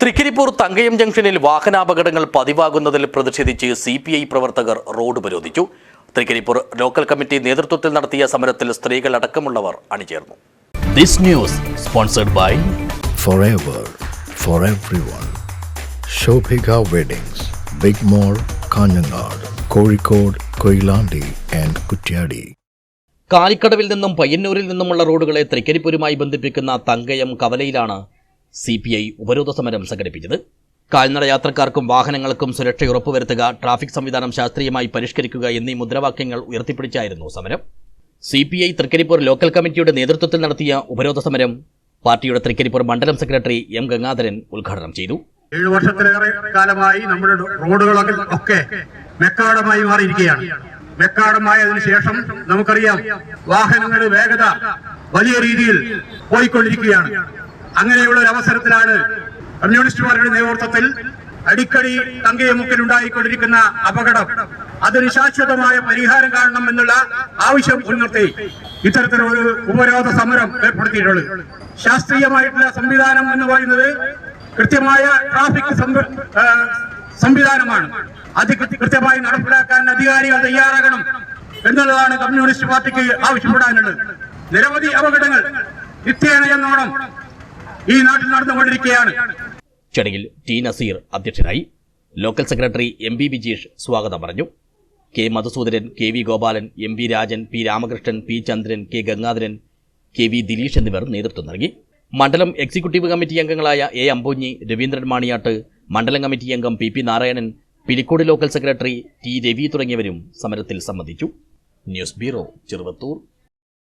തൃക്കരിപ്പൂർ തങ്കയം ജംഗ്ഷനിൽ വാഹനാപകടങ്ങൾ പതിവാകുന്നതിൽ പ്രതിഷേധിച്ച് സി പി ഐ പ്രവർത്തകർ റോഡ് ഉപരോധിച്ചു തൃക്കരിപ്പൂർ ലോക്കൽ കമ്മിറ്റി നേതൃത്വത്തിൽ നടത്തിയ സമരത്തിൽ സ്ത്രീകൾ അടക്കമുള്ളവർ അണിചേർന്നു this news sponsored by forever for everyone. Shobhika Weddings, Big Mall, Kanyanad, Kozhikode, Koilandi and Kutyadi. കാലിക്കടവിൽ നിന്നും പയ്യന്നൂരിൽ നിന്നുമുള്ള റോഡുകളെ തൃക്കരിപ്പൂരുമായി ബന്ധിപ്പിക്കുന്ന തങ്കയം കവലയിലാണ് സി പി ഐ ഉപരോധ സമരം സംഘടിപ്പിച്ചത്. കാൽനട യാത്രക്കാർക്കും വാഹനങ്ങൾക്കും സുരക്ഷ ഉറപ്പുവരുത്തുക ട്രാഫിക് സംവിധാനം ശാസ്ത്രീയമായി പരിഷ്കരിക്കുക എന്നീ മുദ്രാവാക്യങ്ങൾ ഉയർത്തിപ്പിടിച്ചായിരുന്നു സമരം. C P I Thrikaripur local കമ്മിറ്റിയുടെ നേതൃത്വത്തിൽ നടത്തിയ ഉപരോധ സമരം പാർട്ടിയുടെ തൃക്കരിപ്പൂർ മണ്ഡലം സെക്രട്ടറി എം ഗംഗാധരൻ ഉദ്ഘാടനം ചെയ്തു. ഏഴു വർഷത്തിലേറെ കാലമായി നമ്മുടെ റോഡുകളൊക്കെ ഒക്കെ മെക്കാടമായി മാറിയിരിക്കുകയാണ്. മെക്കാടമായതിനു ശേഷം നമുക്കറിയാം വാഹനങ്ങളുടെ വേഗത വലിയ രീതിയിൽ പോയിക്കൊണ്ടിരിക്കുകയാണ്. അങ്ങനെയുള്ള ഒരു അവസരത്തിലാണ് കമ്മ്യൂണിസ്റ്റ് പാർട്ടിയുടെ നേതൃത്വത്തിൽ അടിക്കടി തങ്കയമുക്കിൽ ഉണ്ടായിക്കൊണ്ടിരിക്കുന്ന അപകടം. അതിന് ശാശ്വതമായ പരിഹാരം കാണണം എന്നുള്ള ആവശ്യം മുൻനിർത്തി ഇത്തരത്തിലൊരു ഉപരോധ സമരം ഏർപ്പെടുത്തിയിട്ടുള്ളത്. ശാസ്ത്രീയമായിട്ടുള്ള സംവിധാനം എന്ന് പറയുന്നത് കൃത്യമായ ട്രാഫിക് സംവിധാനമാണ്. അത് കൃത്യമായി നടപ്പിലാക്കാൻ അധികാരികൾ തയ്യാറാകണം എന്നുള്ളതാണ് കമ്മ്യൂണിസ്റ്റ് പാർട്ടിക്ക് ആവശ്യപ്പെടാനുള്ളത്. നിരവധി അപകടങ്ങൾ നിത്യേന എന്നോണം ഈ നാട്ടിൽ നടന്നുകൊണ്ടിരിക്കുകയാണ്. ചടങ്ങിൽ ടി നസീർ അധ്യക്ഷനായി local secretary M B Vijeesh സ്വാഗതം പറഞ്ഞു. K Madhusudaran K V Gopalan M P Rajan P Ramakrishnan P Chandran K Gangadharan K V Dileesh എന്നിവർ നേതൃത്വം നൽകി. മണ്ഡലം എക്സിക്യൂട്ടീവ് കമ്മിറ്റി അംഗങ്ങളായ എ അമ്പൂഞ്ഞി രവീന്ദ്രൻ മാണിയാട്ട് മണ്ഡലം കമ്മിറ്റി അംഗം P P Narayanan Pilicode local secretary T Ravi തുടങ്ങിയവരും സമരത്തിൽ സംബന്ധിച്ചു. News bureau Cheruvathur.